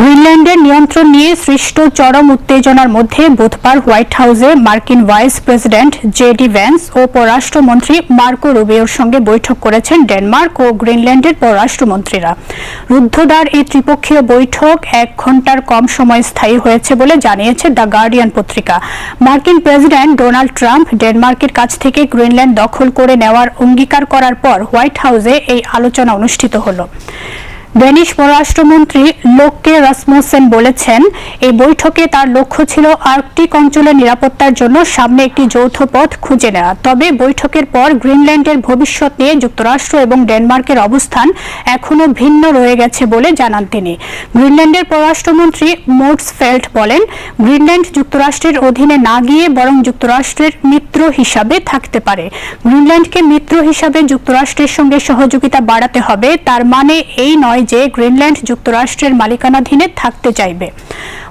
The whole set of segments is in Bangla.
গ্রিনল্যান্ডের নিয়ন্ত্রণ নিয়ে সৃষ্ট চরম উত্তেজনার মধ্যে বুধবার হোয়াইট হাউসে মার্কিন ভাইস প্রেসিডেন্ট জেডি ভ্যান্স ও পররাষ্ট্রমন্ত্রী মার্কো রুবিওর সঙ্গে বৈঠক করেছেন ডেনমার্ক ও গ্রিনল্যান্ডের পররাষ্ট্রমন্ত্রীরা। রুদ্ধদ্বার এই ত্রিপক্ষীয় বৈঠক এক ঘণ্টার কম সময় স্থায়ী হয়েছে বলে জানিয়েছে দ্য গার্ডিয়ান পত্রিকা। মার্কিন প্রেসিডেন্ট ডোনাল্ড ট্রাম্প ডেনমার্কের কাছ থেকে গ্রিনল্যান্ড দখল করে নেওয়ার অঙ্গীকার করার পর হোয়াইট হাউসে এই আলোচনা অনুষ্ঠিত হলো। ডেনিশ পররাষ্ট্রমন্ত্রী লোককে রাসমুসেন বলেছেন, এই বৈঠকে তার লক্ষ্য ছিল আর্কটিক অঞ্চলের নিরাপত্তার জন্য সামনে একটি যৌথ পথ খুঁজে নেওয়া। তবে বৈঠকের পর গ্রিনল্যান্ডের ভবিষ্যৎ নিয়ে যুক্তরাষ্ট্র এবং ডেনমার্কের অবস্থান এখনও ভিন্ন রয়ে গেছে বলে জানান তিনি। গ্রিনল্যান্ডের পররাষ্ট্রমন্ত্রী মোটস ফেল্ট বলেন, গ্রিনল্যান্ড যুক্তরাষ্ট্রের অধীনে না গিয়ে বরং যুক্তরাষ্ট্রের মিত্র হিসাবে থাকতে পারে। গ্রিনল্যান্ডকে মিত্র হিসাবে যুক্তরাষ্ট্রের সঙ্গে সহযোগিতা বাড়াতে হবে, তার মানে এই নয় যে গ্রিনল্যান্ড যুক্তরাষ্ট্রের মালিকানাধীনে থাকতে চাইবে।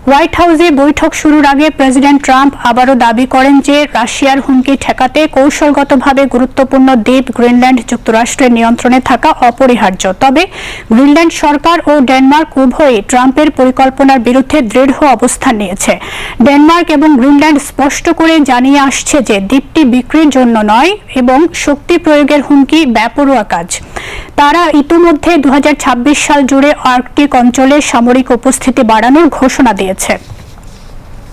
হোয়াইট হাউসে বৈঠক শুরুর আগে প্রেসিডেন্ট ট্রাম্প আবারও দাবি করেন যে রাশিয়ার হুমকি ঠেকাতে কৌশলগতভাবে গুরুত্বপূর্ণ দ্বীপ গ্রিনল্যান্ড যুক্তরাষ্ট্রের নিয়ন্ত্রণে থাকা অপরিহার্য। তবে গ্রিনল্যান্ড সরকার ও ডেনমার্ক উভয়ই ট্রাম্পের পরিকল্পনার বিরুদ্ধে দৃঢ় অবস্থান নিয়েছে। ডেনমার্ক এবং গ্রিনল্যান্ড স্পষ্ট করে জানিয়ে আসছে যে দ্বীপটি বিক্রির জন্য নয় এবং শক্তি প্রয়োগের হুমকি ব্যাপরোয়া কাজ তারা ইতিমধ্যে দু সাল জুড়ে আর্কটিক অঞ্চলে সামরিক উপস্থিতি বাড়ানোর ঘোষণা দিয়েছে।